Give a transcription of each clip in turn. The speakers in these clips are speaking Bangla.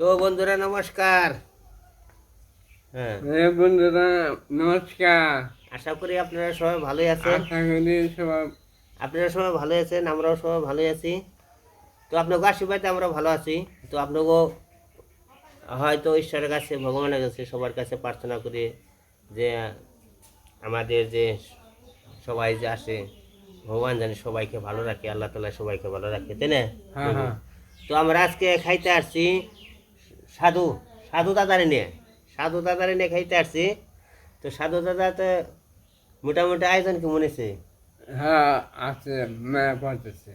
তো বন্ধুরা নমস্কার। হ্যাঁ। বন্ধুরা নমস্কার। আশা করি আপনারা সবাই ভালোই আছেন। আশা করি সবাই আপনারা সবাই ভালো আছেন আমরাও সবাই ভালোই আছি। তো আপনাকে আশীর্বাদে আমরা ভালো আছি। তো আপনাকেও হয়তো ঈশ্বরের কাছে ভগবানের কাছে সবার কাছে প্রার্থনা করি যে আমাদের যে সবাই যে আসে ভগবান জানি সবাইকে ভালো রাখে আল্লাহ তালা সবাইকে ভালো রাখে তাই না? হ্যাঁ হ্যাঁ। তো আমরা আজকে খাইতে আসছি সাধু সাধু দাদারে নিয়ে সাধু দাদারে নিয়ে খাইতে আসছি। তো সাধু দাদা তো মোটামুটি আয়োজন কেমন হয়েছে? হ্যাঁ আছে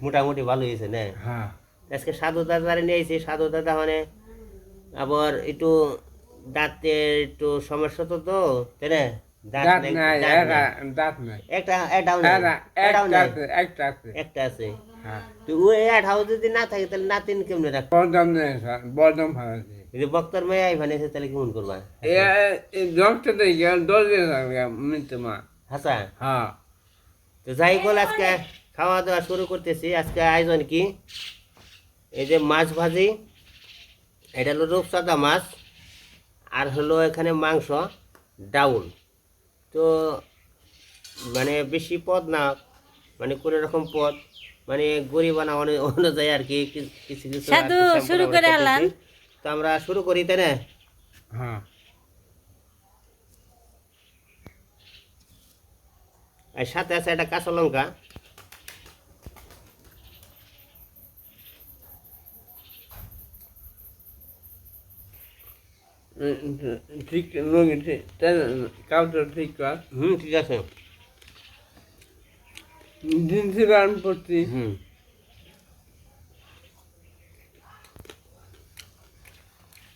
মোটামুটি ভালো হয়েছে না? হ্যাঁ। আজকে সাধু দাদারে নিয়ে এসেছি সাধু দাদা মানে আবার একটু দাঁতের একটু সমস্যা তো তো তাই না? একটা আছে হ্যাঁ। তো ওই এটাও যদি না থাকে তাহলে নাতিন কেমনে রাখ বদম যদি বক্তর মেয়ে আইভানে এসে তাহলে কেমন করবা? ডক্টর দেখে দশ দিন থাকবে মৃত্যু মা। হাসা? হ্যাঁ। তো যাই বল আজকে খাওয়া দাওয়া শুরু করতেছি। আজকে আয়োজন কি? এই যে মাছ ভাজি এটা হলো রূপসাদা মাছ আর হলো এখানে মাংস ডাউল। তো মানে বেশি পদ না মানে কোনো রকম পদ মানে গরিবানা অনু- অনুযায়ী আর কি কিছু কিছু শুরু করে খেতেছি। তো আমরা শুরু করি তাই না? হ্যাঁ। আর সাথে আছে একটা কাঁচা লঙ্কা। ঠিক রোগী ঠিক কাউটা ঠিক কর। হুম ঠিক আছে। দিন সিরান হুম।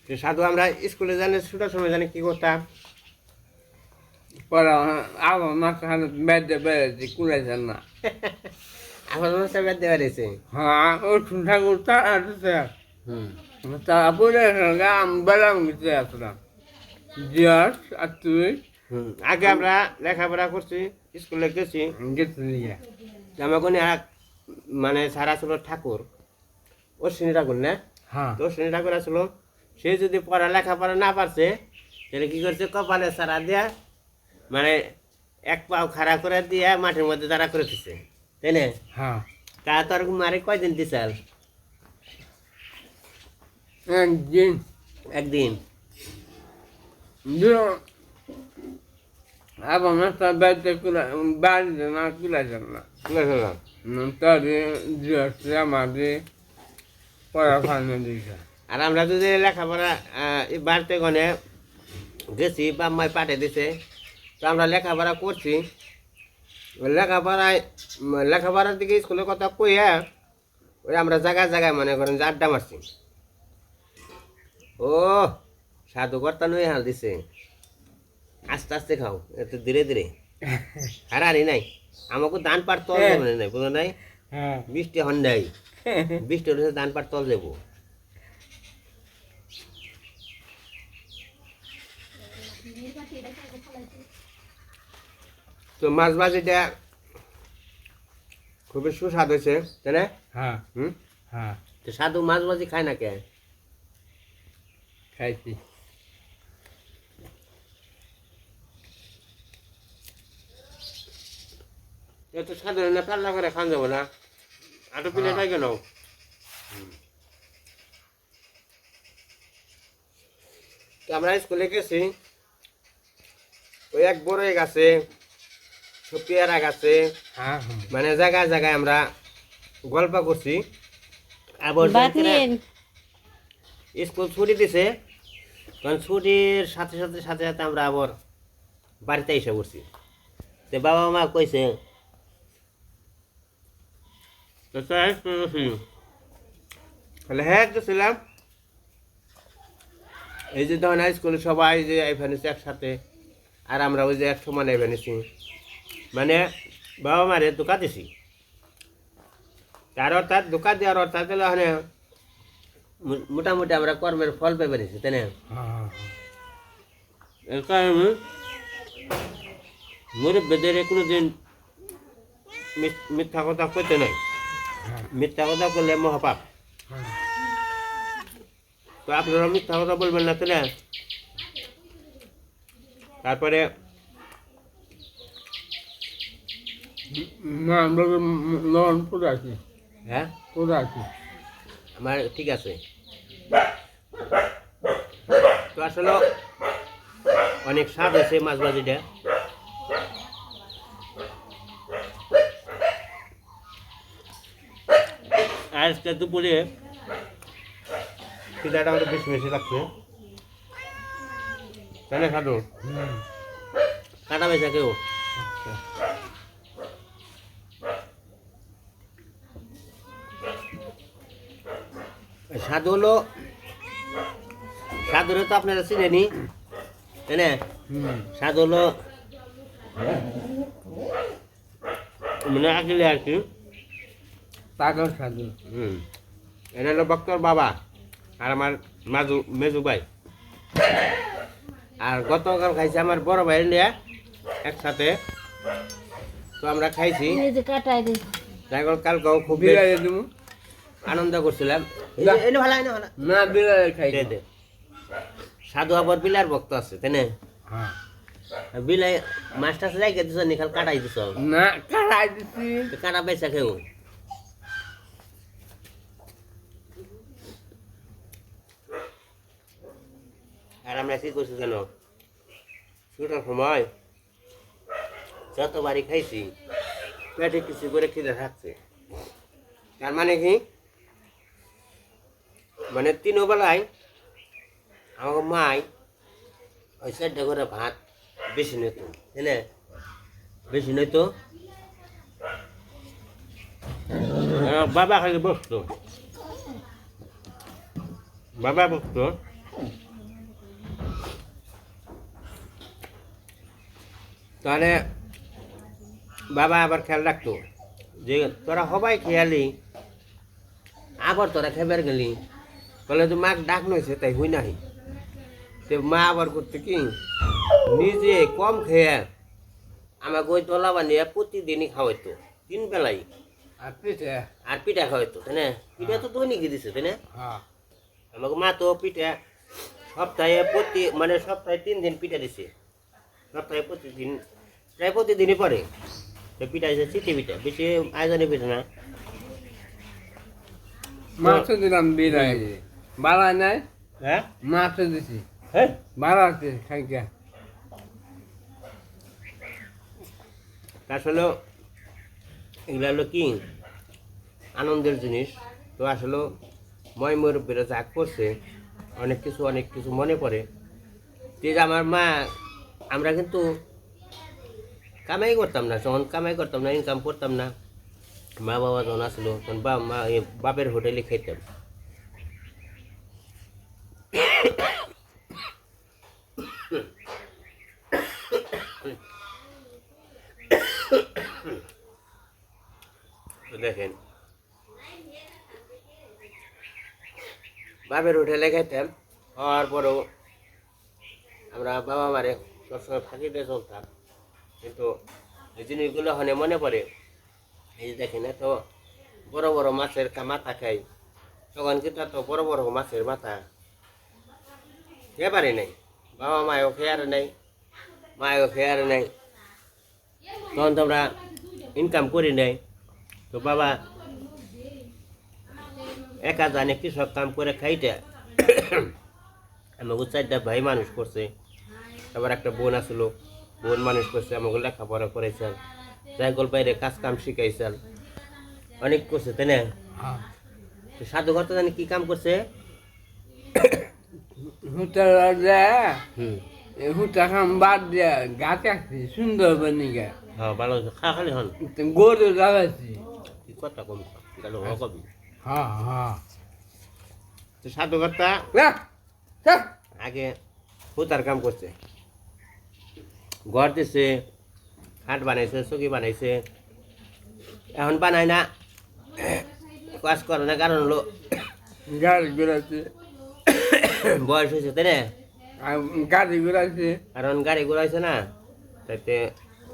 তো সাধু আমরা স্কুলে জানি ছুটার সময় জানি কি করতাম? পরে মাথা হাতে বেঁধে বেড়েছি কুড়াইছেন না। আমার মাস্টার রয়েছে হ্যাঁ ও তার আসছে। হুম। তারপরে আমি বেড়াম গেছে আসলাম। জিয়াস আর তুই? আগে আমরা লেখাপড়া করছি স্কুলে গেছি। আমার কোনো এক মানে সারা ছিল ঠাকুর। অশ্বিনী ঠাকুর না? হ্যাঁ। তো অশ্বিনী ঠাকুর আসলো। সে যদি পড়ালেখা পড়া না পারছে তাহলে কি করছে? কপালে সারা দেয়া মানে এক পাও খাড়া করে দিয়া মাঠের মধ্যে দাঁড়া করে দিছে তাই না? হ্যাঁ। তা তোর মারে কয়দিন দিছাল একদিন। একদিন। আবার বাড়িতে না আমাদের পড়াশোনা দিয়েছে। আর আমরা যদি লেখাপড়া বাড়িতে গনে গেছি বা মাই পাঠে দিছে তো আমরা লেখাপড়া করছি। লেখাপড়ায় লেখাপড়ার দিকে স্কুলের কথা কইয়া ওই আমরা জায়গায় জায়গায় মনে করেন যে আড্ডা মারছি। ও সাধু কর্তা নই হাল দিছে। আস্তে আস্তে খাও একটু ধীরে ধীরে। হারারি নাই। আমাকে দান পার তল দেবে নাই বুঝো নাই? হ্যাঁ। বৃষ্টি হন নাই। বৃষ্টি হলে দান পার তল দেবো। তো মাছ ভাজিটা খুবই সুস্বাদ হয়েছে তাই না? হ্যাঁ। হুম? হ্যাঁ। তো সাধু মাছ ভাজি খায় না কে? খাইছি। এ তো সাধু না পাল্লা করে খান যাব না। আটো পিলে খাই কেন? তো আমরা স্কুলে গেছি ওই এক বড়ই গাছে পেয়ারা গাছে হ্যাঁ। মানে জায়গায় জায়গায় আমরা গল্প করছি। আবার স্কুল ছুটি দিছে তখন ছুটির সাথে সাথে সাথে সাথে আমরা আবার বাড়িতে এসে পড়ছি। তো বাবা মা কইছে তাহলে হ্যাঁ গেছিলাম এই যে তখন হাই স্কুলে সবাই যে এখানেছি একসাথে আর আমরা ওই যে এক সমান এখানেছি মানে বাবা মারে দোকা দিছি। তার অর্থাৎ দোকা দেওয়ার অর্থাৎ হলো মো- মোটামুটি আমরা কর্মের ফল পেয়ে পেরেছি তাই না? হ্যাঁ। এর কারণে মুরব্বীদের কোনো দিন মিথ- মিথ্যা কথা কইতে নাই। মিথ্যা কথা করলে মহাপাপ। তো আপনারা মিথ্যা কথা বলবেন না তো না? তারপরে না লবণ পুরো আছে। হ্যাঁ? পুরো আছে আমার ঠিক আছে। তো আসলে অনেক স্বাদ হয়েছে মাছ ভাজিটা। আজকে দুপুরে খিদাটা আমাদের বেশি বেশি লাগছে। তাই না খাদু কাটা বেচা কেউ? স্বাদ হলো হলো তো আপনারা চিনেনি তাই না? স্বাদ হলো মানে আগলে আর কি। পাগল সাধু। হুম। এটা হলো বক্তর বাবা আর আমার মাজু মেজু ভাই। আর গতকাল খাইছে আমার বড় ভাই নিয়ে একসাথে। তো আমরা খাইছি। এই যে কাটাই দে। যাই হোক কালকেও খুব আনন্দ করছিলাম। না। বিলাই খাই দে সাধু আবার বিলার ভক্ত আছে তাই না? হ্যাঁ। বিলাই রাইকে দিছ নিখাল কাটাই দিছ? না কাটাই দিছি। কাটা খেও আর আমরা কি করছি জানো? ছুটার সময় যত বাড়ি খাইছি পেটে কিছু করে খিদে থাকছে। তার মানে কি? মানে তিন বেলায় আমাকে মাই ওই চারটে করে ভাত বেশি নিত বুঝলে? বেশি নয়তো বাবা খালি বসতো। বাবা বসতো। তাহলে বাবা আবার খেয়াল রাখতো যে তোরা সবাই খেয়ালি আবার তোরা খেবার গেলি। বলে তো মাক ডাক নইছে তাই হই নাহি। সে মা আবার করতে কি নিজে কম খেয়ে আমাকে ওই তোলা বানিয়ে প্রতিদিনই খাওয়াইতো তিন বেলাই। আর পিঠে? আর পিঠা খাওয়াইতো তাই না? পিঠা তো দৈনিক দিছে তাই না? হ্যাঁ। আমাকে মা তো পিঠা সপ্তাহে প্রতি মানে সপ্তাহে তিন দিন পিঠা দিছে। সপ্তাহে প্রতিদিন প্রায় প্রতিদিনই পরে পিঠা দিছে চিঠি পিঠা বেশি আয়োজনে পিঠা না। মাছ দিলাম বিলাই বাড়া নাই? হ্যাঁ? মাছ দিছি। হ্যাঁ? খাইকা আসলে এগুলো হলো কি? আনন্দের জিনিস। তো আসলে ময় মুরব্বীরা যা করছে অনেক কিছু অনেক কিছু মনে পড়ে। যে যে আমার মা আমরা কিন্তু কামাই করতাম না যখন কামাই করতাম না ইনকাম করতাম না। মা বাবা যখন আসলো তখন বা মা বাপের হোটেলে খেতাম। দেখেন বাপের হোটেলে খেতাম হওয়ার পরেও আমরা বাবা মারে সবসময় ফাঁকি দিয়ে চলতাম। কিন্তু এই জিনিসগুলো হনে মনে পড়ে। এই দেখেন এত বড় বড় মাছের মাথা খাই। তখন কিন্তু এত বড় বড় মাছের মাথা। খেয়ে পারি নাই। বাবা মায়ও খেয়ার নাই। মায়ও খেয়ার নাই। তখন তো আমরা ইনকাম করি নাই। তো বাবা একা জানে কৃষক কাম করে খাইটা আমাকে চারটা ভাই মানুষ করছে। আবার একটা বোন আসলো। বোন মানুষ করছে আমাকে লেখাপড়া করেছেন সাইকেল বাইরে কাজ কাম শিখাইছেন অনেক করছে তাই না? হ্যাঁ। তো সাধু ঘর তো জানি কি কাম করছে? হুম। হুটা বাদ দিয়া গাছ আসছি সুন্দর হ্যাঁ ভালো খা খালি গরু লাগাইছি। কি কথা কম? গেল কবি। হ্যাঁ হ্যাঁ তো সাধু। আগে হুতার কাম করছে। ঘর দিছে খাট বানাইছে চকি বানাইছে। এখন বানায় না। কাজ করে না কারণ হলো বয়স হয়েছে তাই না? গাড়ি ঘুরাইছে কারণ গাড়ি ঘোরাইছে না তাইতে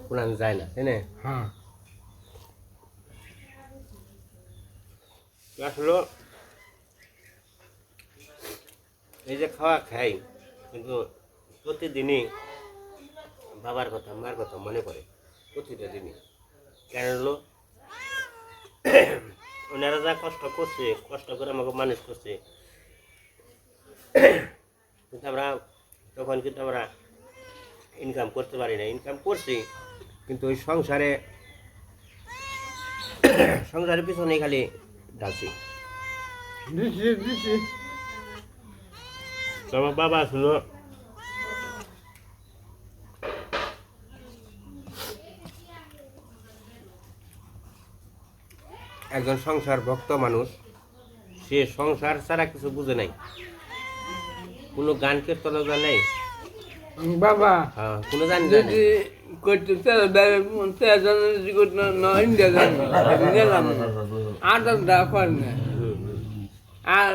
পুরান যায় না তাই না হ্যাঁ আসলো এই যে খাওয়া খাই কিন্তু প্রতিদিনই বাবার কথা মার কথা মনে পড়ে প্রতিটা দিনই কেন হলো ওনারা যা কষ্ট করছে কষ্ট করে আমাকে মানুষ করছে কিন্তু আমরা তখন কিন্তু আমরা ইনকাম করতে পারি না। ইনকাম করছি কিন্তু ওই সংসারে সংসারের পিছনে খালি দিছি আমার বাবা ছিল। একজন সংসার ভক্ত মানুষ সে সংসার ছাড়া কিছু বুঝে নাই। কোনো গান কীর্তন জানে বাবা কোনো গান জানে করতে যদি করতে না ইন্ডিয়া যান নিলাম আর দা কর না। আর।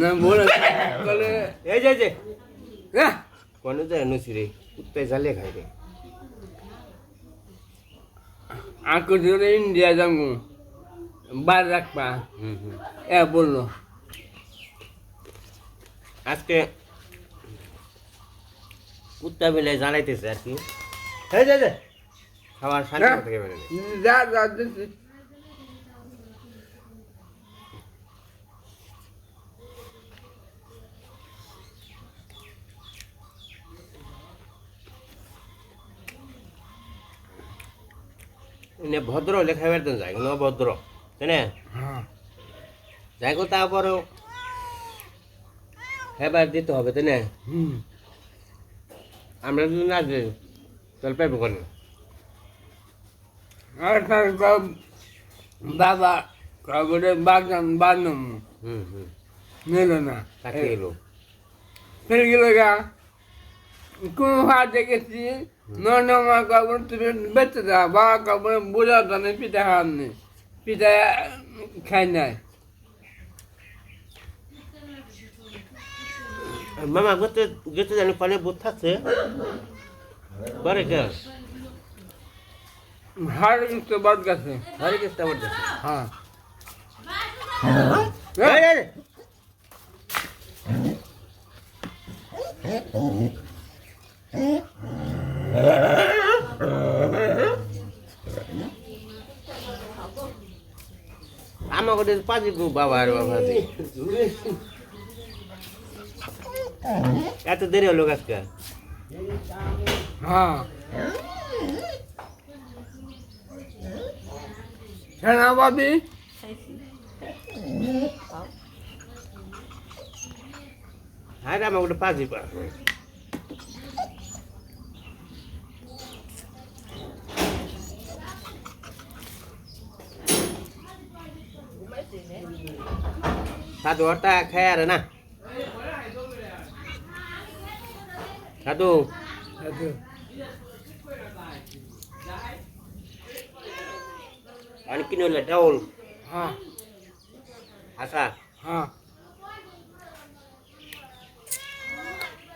না বলে এই যে কোনো যায় নুসি রে কুত্তায় খাই রে আর ধরে ইন্ডিয়া যাব বার রাখবা হুম হুম এ বলল আজকে কুত্তা মিলে জানাইতেছে আর কি হ্যাঁ যে, খাওয়ার হ্যাঁ। থেকে যা যা ভদ্র লেখাবার তো যায় কোনো ভদ্র তাই না হ্যাঁ যাই গো তারপরেও হেবার দিতে হবে তাই না আমরা যদি না দিই তাহলে পাইব কেন বাবা কবরে বাগান বানম নিল না। তাকে এলো ফের গেল গা। কোন হাত দেখেছি? নর্নমা কবর তুমি বেঁচে যা বা কবর বোঝা জানে পিঠা খান নেই পিঠা খাই নাই মামা গেতে গেতে জানি পালে বুথ থাকছে করে কে হার তো বাদ গেছে হরে কৃষ্ণ আমার দেখে হ্যাঁ এই। আমাকে তো পাঁচি বাবা আর বাবা। এত দেরি হলো আজকে? হ্যাঁ। সেনাবাদী হ্যাঁ রে, আমাকে পাঁচি পা। সাধু ওটা খেয়ে আর না সাধু आणि किती হলে ডাউল হ্যাঁ আসা হ্যাঁ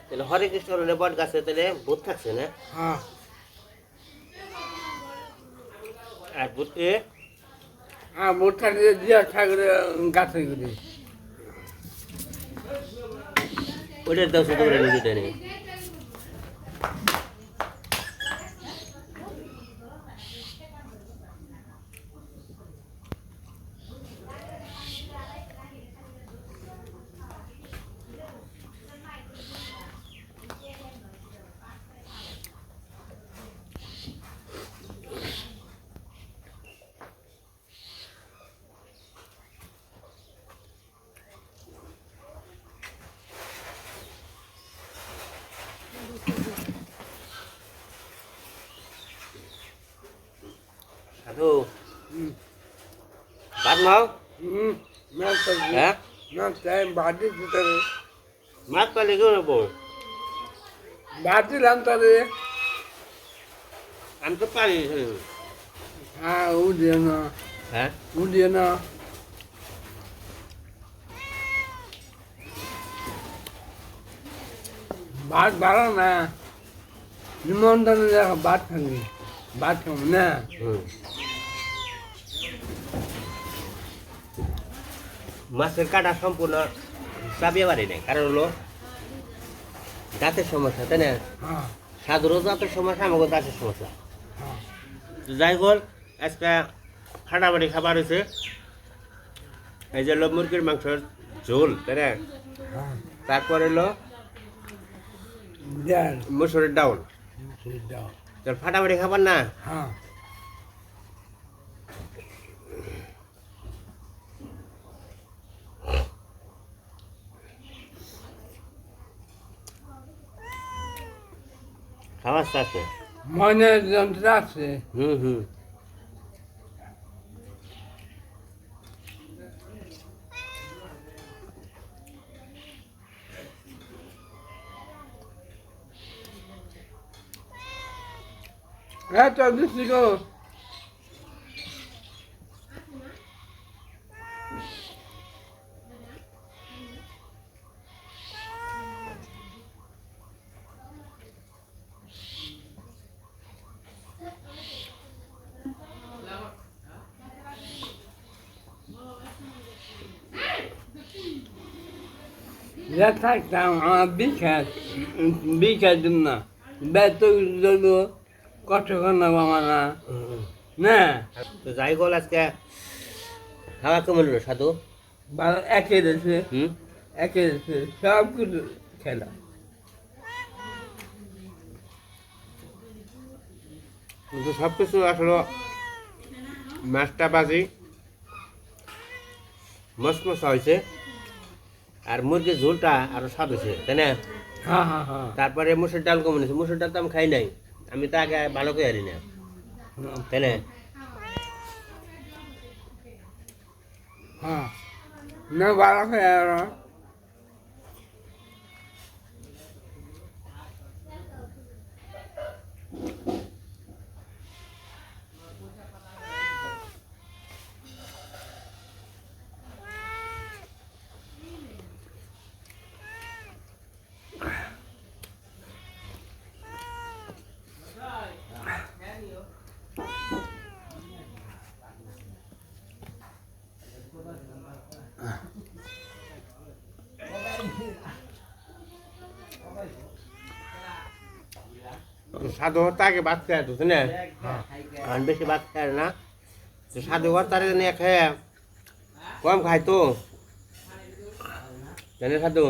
তাহলে হরে কৃষ্ণ হলে বট গাছে তাহলে ভূত থাকছে না হ্যাঁ আর ভূতে হ্যাঁ বোটটা দিয়ে দিয়া ঠাকুরে গাছে গুলি ওটার ওটা নিজেটা নেই সাধু ভাত মাও? হ্যাঁ? ভিতরে মাছ পালে কেউ নেব বাদিলাম তাহলে আমি তো পারি। হ্যাঁ উঠিয়ে না। হ্যাঁ? উঠিয়ে না। ভাত বাড়া না। নিমন্ত্রণে ভাত খালি ভাত খাব না? মাছের কাটা সম্পূর্ণ চাবিয়ে পারি নাই। কারণ হলো দাঁতের সমস্যা তাই না? হ্যাঁ। সাধুরও দাঁতের সমস্যা আমাকে দাঁতের সমস্যা। হ্যাঁ। যাই হোক আজকে ফাটাফাটি খাবার হয়েছে এই যে হলো মুরগির মাংসের ঝোল তাই না? হ্যাঁ। তারপরে হলো মুসুরের ডাউল। ফাটাফাটি খাবার না? খাবার আছে মনের যন্ত্র আছে হুম হুম এত বেশি গো Ya থাকতাম আমার বিখ্যাত বিখ্যাত না বেত জন্য কষ্ট করলাম আমার না না তো যাই হোক আজকে খাওয়া কেমন হলো সাধু ভালো একে হুম একে দিয়েছে সব কিছু খেলাম কিন্তু সব কিছু আসলে মাছটা বাজি মশমশা হয়েছে আর মুরগির ঝোলটা আরও স্বাদ হয়েছে তাই না? হ্যাঁ হ্যাঁ হ্যাঁ। তারপরে মুসুর ডাল কমন হয়েছে মুসুর ডাল তো আমি খাই নাই আমি তো আগে ভালো করে আনি না তাই না? হ্যাঁ। না ভালো খেয়ে সাধু তো আগে ভাত খায় তো না? আর বেশি ভাত খায় না। তো সাধু হওয়ার তারে নিয়ে খায় কম খায় তো। জানে সাধু?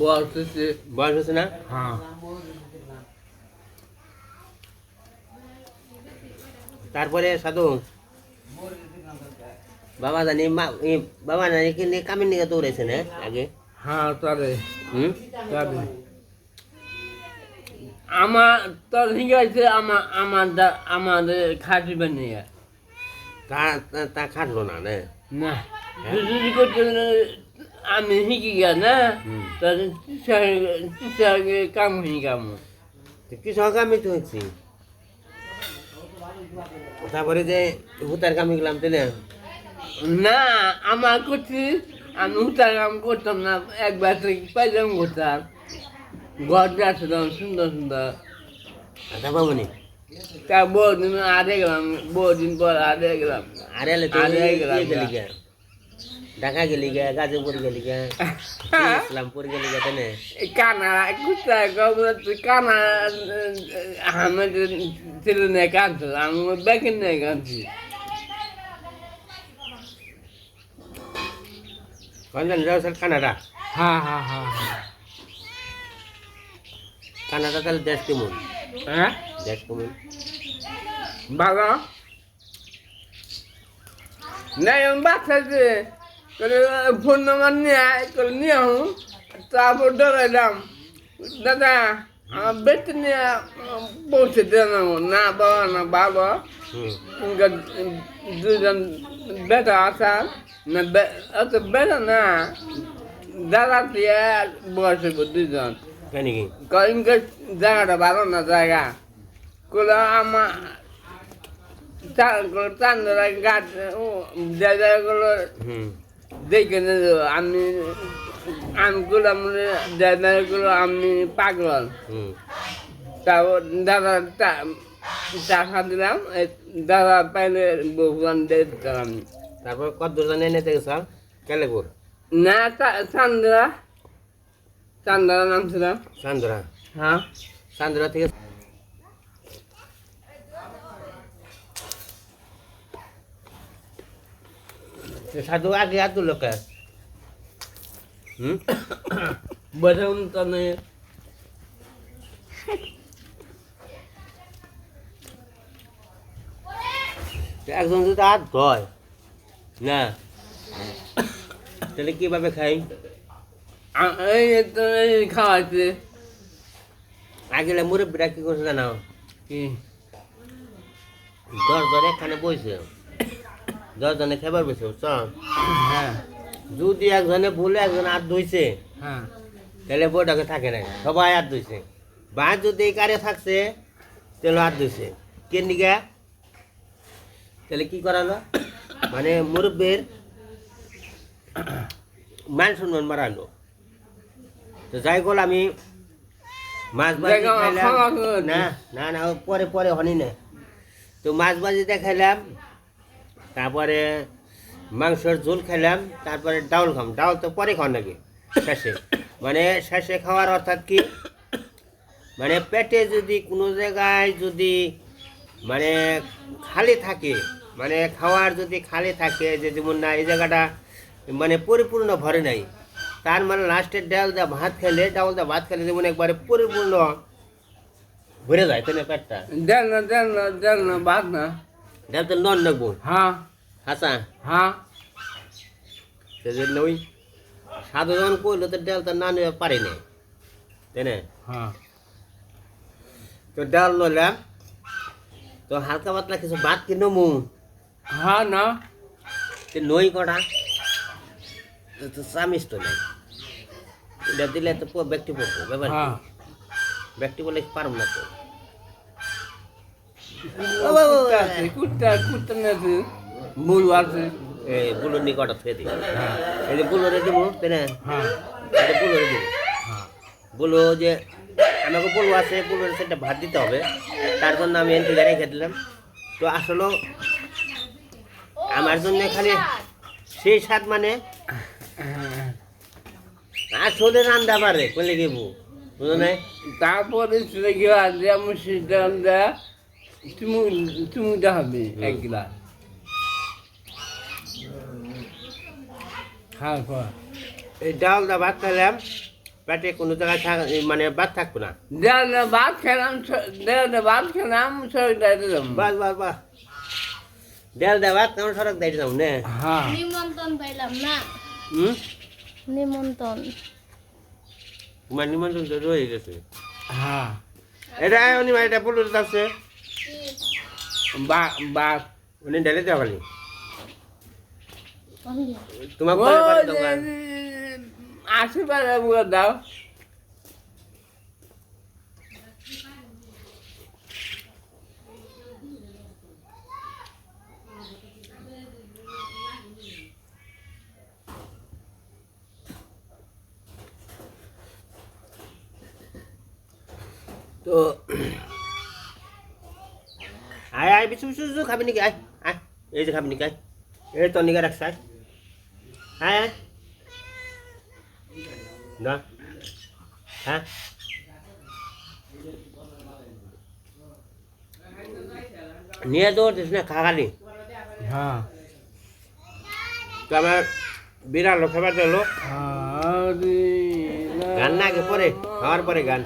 বলতেছে বয়স হয়েছে না? হ্যাঁ। তারপরে সাধু? বাবা জানি বাবা জানি কি নিয়ে কামের নিয়ে দৌড়েছে না আগে? হ্যাঁ তারে। হুম? তারে। আমার তোর ঠিক আছে আমার আমার আমাদের খাসি বানিয়ে। তা তা- তা খাটলো না না? না। যদি করতে আমি শিখি গেল না। তাহলে টিচার টিচারকে কাম হয়ে কাম? তো কি তো হচ্ছি তারপরে যে হুতার কামি গেলাম তাই না? আমার করছি আমি হুতার কাম করতাম না একবার থেকে পাইলাম করতাম ঘর যাচ্ছিলাম সুন্দর সুন্দর। আধা পাবনি তা বহুদিন আরে গেলাম বহুদিন পর আরে গেলাম। আরে আরে ইয়ে গেলাম ঢাকা গেলি গা গাজীপুর গেলি গা ইসলামপুর গেলি গা তাই না কানা কোথায় গবর কানা আমি ছিল না কাঁদতো আমি বেকেন নিয়ে কাঁদছি। যাও স্যার কানাডা। হ্যাঁ হ্যাঁ হ্যাঁ। কানাডা তাহলে দেশ কেমন? হ্যাঁ? দেশ কেমন? ভালো। নাই আমি বাচ্চাছে করে ফোন নাম্বার নিয়ে করে নিয়ে আসুন তারপর ডরাইলাম দাদা আমার বেতে নিয়ে পৌঁছে দেন না বাবা না বাবা। ఇంకా দুজন বেটা আসার না বে- অত বেটা না। ইনকা জায়গাটা ভালো না জায়গা? কোলা আমার চান্দরা গাছ ও জায়গাগুলো দেখে আমি আমি গুলো জায়গাগুলো আমি পাগল তারপর দাদা চা দিলাম দাদা পাইলে বহুয়ান দিয়ে দিলাম তারপর কত জানে নিতে গেছাম কেলেপুর? না চান্দরা চান্দরা নাম ছিল চান্দরা হ্যাঁ চান্দরা থেকে সাধু আগে আর দু লোক হুম বরং তনে একজন যদি হাত ধয় না তাহলে কীভাবে খাই খাওয়াচ্ছে আগেলে মুরব্বীরা কি করছে জানাও কি? দশ জন এখানে বইছে। দশ জনে খেবার বসে বুঝছ? হ্যাঁ। যদি একজনে ভুলে একজন হাত ধুইছে হ্যাঁ। তাহলে বইটাকে থাকে না সবাই হাত ধুইছে। বা যদি এই কারে থাকছে তাহলে হাত ধুইছে। কে নিগা তাহলে কি করালো মানে মুরব্বীর মান সম্মান মারালো তো যাই গেল আমি মাছ ভাজি না না না ও পরে পরে হনি না। তো মাছ ভাজিটা খাইলাম তারপরে মাংসের ঝোল খাইলাম তারপরে ডাউল খাম। ডাউল তো পরে খাওয়ার নাকি? শেষে। মানে শেষে খাওয়ার অর্থাৎ কি? মানে পেটে যদি কোনো জায়গায় যদি মানে খালি থাকে মানে খাওয়ার যদি খালি থাকে যে যেমন না এই জায়গাটা মানে পরিপূর্ণ ভরে নাই তার মানে লাস্টের ডাল দা ভাত খেলে ডাউল দা ভাত খেলে যেমন একবারে পরিপূর্ণ ভরে যায় তাই না পেটটা? দেন না দেন না দেন না বাদ না। ডাল তো নন নেব হ্যাঁ। হাসা হ্যাঁ। সেজন্য ওই সাধারণ করলে তো ডাল তো না নেওয়া পারে না তাই না? হ্যাঁ। তো ডাল নলাম তো হালকা পাতলা কিছু ভাত কি নমু? হ্যাঁ না। তো নই কটা? তো তো চামিস তো নাই। এটা দিলে তো পুরো ব্যক্তি পড়ব ব্যাপার? হ্যাঁ। ব্যক্তি বলে পারব না তো? কুত্তা আছে এই বুলোর নিকট থুয়ে দিই হ্যাঁ। এই যে বুলোরে দিব তাই না? হ্যাঁ। এই যে দিব হ্যাঁ। যে আমাকে আছে সেটা ভাত দিতে হবে। তার জন্য আমি এনটিকে রেখে দিলাম। তো আসলে আমার জন্য খালি সেই স্বাদ মানে আসলে রান্না পারে বলে গেবু বুঝো নাই? তারপরে চলে গেলা যেমন সিদ্ধান্ত তুমি তুমি হবে এক গ্লাস। খাওয়ার পর এই ডাল দা ভাত খাইলাম পেটে কোনো জায়গায় থাক মানে ভাত থাকব না। দেন ভাত খেলাম দেন ভাত খেলাম শরীরটা দিলাম বাস বাস বাস ডাল দা ভাত কেমন সড়ক দিয়ে দিলাম নে? হ্যাঁ। নিমন্ত্রণ পাইলাম না। হুম? নিমন্ত্রণ। তোমার নিমন্ত্রণ তো রয়ে গেছে। হ্যাঁ। এটা উনি এটা বলুন আছে বা বা উনি ডেলে দেওয়া খালি। তোমার আশীর্বাদ দাও তো আয় আয় বিশু বিশু বিশু খাবি নাকি? আয় আয়। এই যে খাবি নাকি আয়। এই তোর নিকে রাখছ আয় আয়। না হ্যাঁ। নিয়ে দৌড় দিস না খাগালি হ্যাঁ। তো আমার বিড়াল খাবার দিল। গান না আগে পরে খাওয়ার পরে গান।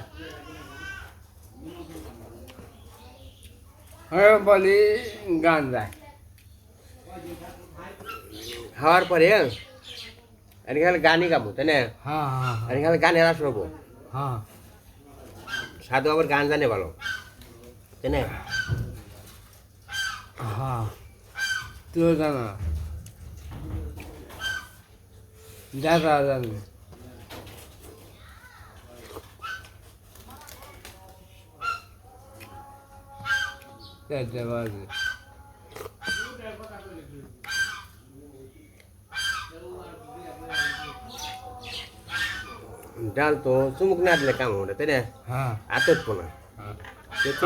বলি গান যায় খাওয়ার পরে আমি খালি গানই গাবো তাই না আমি খালি আস রবো হ্যাঁ সাধু আবার গান জানে ভালো তাই না হ্যাঁ তুই জানা দাদা জানি চারটে বাজে ডাল তো চুমুক না দিলে কাম হবে না, তাই না? হ্যাঁ। আতত পোনা। হ্যাঁ।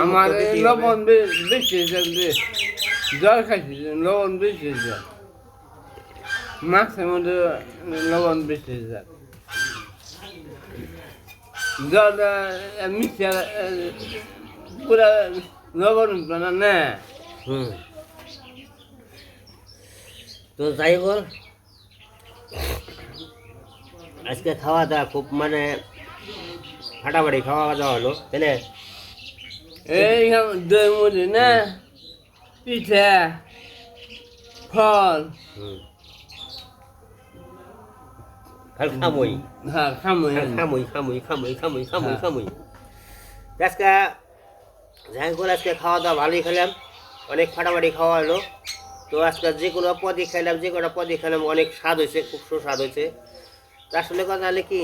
আমার লবণ বেশি জল খাইছি লবণ বেশি হয়েছে। মাছের মধ্যে লবণ বেশি হয়েছে। জল মিশে পুরা না না। হুম। তো যাই বল আজকে খাওয়া দাওয়া খুব মানে ফাটাফাটি খাওয়া দাওয়া হলো তাই না? এই দই মুড়ি না পিঠা ফল। হুম। খালি খামই। হ্যাঁ খামই। খামই খামই খামই খামই খামই হ্যাঁ। আজকে যাই বল আজকে খাওয়া দাওয়া ভালোই খেলাম। অনেক ফাটাফাটি খাওয়া হলো। তো আজকে যে কোনো পদই খাইলাম যে কোনো পদই খেলাম অনেক স্বাদ হয়েছে খুব সুস্বাদ হয়েছে। আসলে কথা হলে কি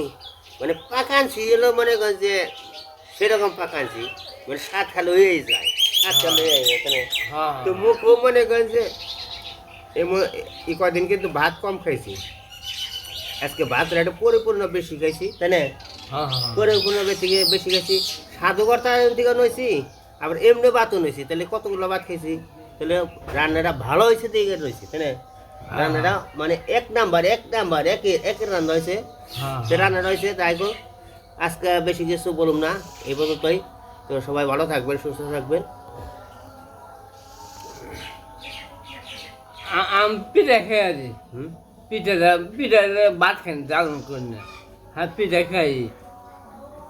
মানে পাকানছি এলো মনে করেন যে সেরকম পাকানছি মানে স্বাদ খালে হয়েই যায় স্বাদ খালে হয়ে এখানে হ্যাঁ তো মুখও মনে করেন যে এই কদিন কিন্তু ভাত কম খাইছি। আজকে ভাত একটু পরিপূর্ণ বেশি খাইছি তাই না? হ্যাঁ হ্যাঁ পরিপূর্ণ বেশি বেশি খাইছি। সাধুকর্তা থেকে নইছি আবার এমনি ভাতও হয়েছে তাহলে কতগুলো ভাত খেয়েছি তাহলে রান্নাটা ভালো হয়েছে দিকে রয়েছে তাই না? রান্নাটা মানে এক নাম্বার এক নাম্বার একে একের রান্না হয়েছে হ্যাঁ। সে রান্নাটা হয়েছে তাই আজকে বেশি কিছু বলুম না এই পর্যন্তই। তো সবাই ভালো থাকবেন সুস্থ থাকবেন। আম পিঠা খেয়ে আছি পিঠা পিঠা ভাত খাই দারুণ করে না হ্যাঁ পিঠা খাই।